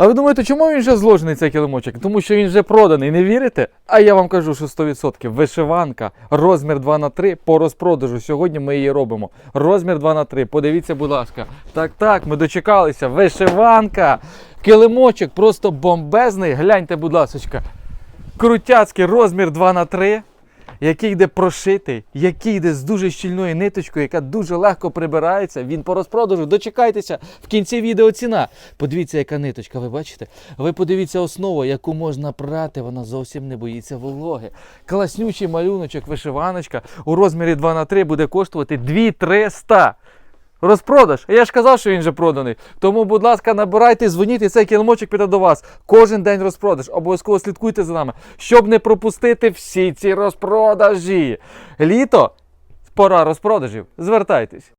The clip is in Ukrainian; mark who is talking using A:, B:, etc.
A: А ви думаєте, чому він вже зложений цей килимочок? Тому що він вже проданий, не вірите? А я вам кажу, що 100%. Вишиванка, розмір 2х3 по розпродажу. Сьогодні ми її робимо. Розмір 2х3. Подивіться, будь ласка. Так, так, ми дочекалися. Вишиванка. Килимочок просто бомбезний. Гляньте, будь ласка. Крутяцький розмір 2х3 який йде прошитий, який йде з дуже щільною ниточкою, яка дуже легко прибирається. Він по розпродажу. Дочекайтеся в кінці відео ціна. Подивіться, яка ниточка, ви бачите? Ви подивіться основу, яку можна прати, вона зовсім не боїться вологи. Класнючий малюночок, вишиваночка у розмірі 2 на 3 буде коштувати 2300. Розпродаж. Я ж казав, що він вже проданий. Тому, будь ласка, набирайте, дзвоніть, і цей кілмочок піде до вас. Кожен день розпродаж. Обов'язково слідкуйте за нами, щоб не пропустити всі ці розпродажі. Літо пора розпродажів. Звертайтесь.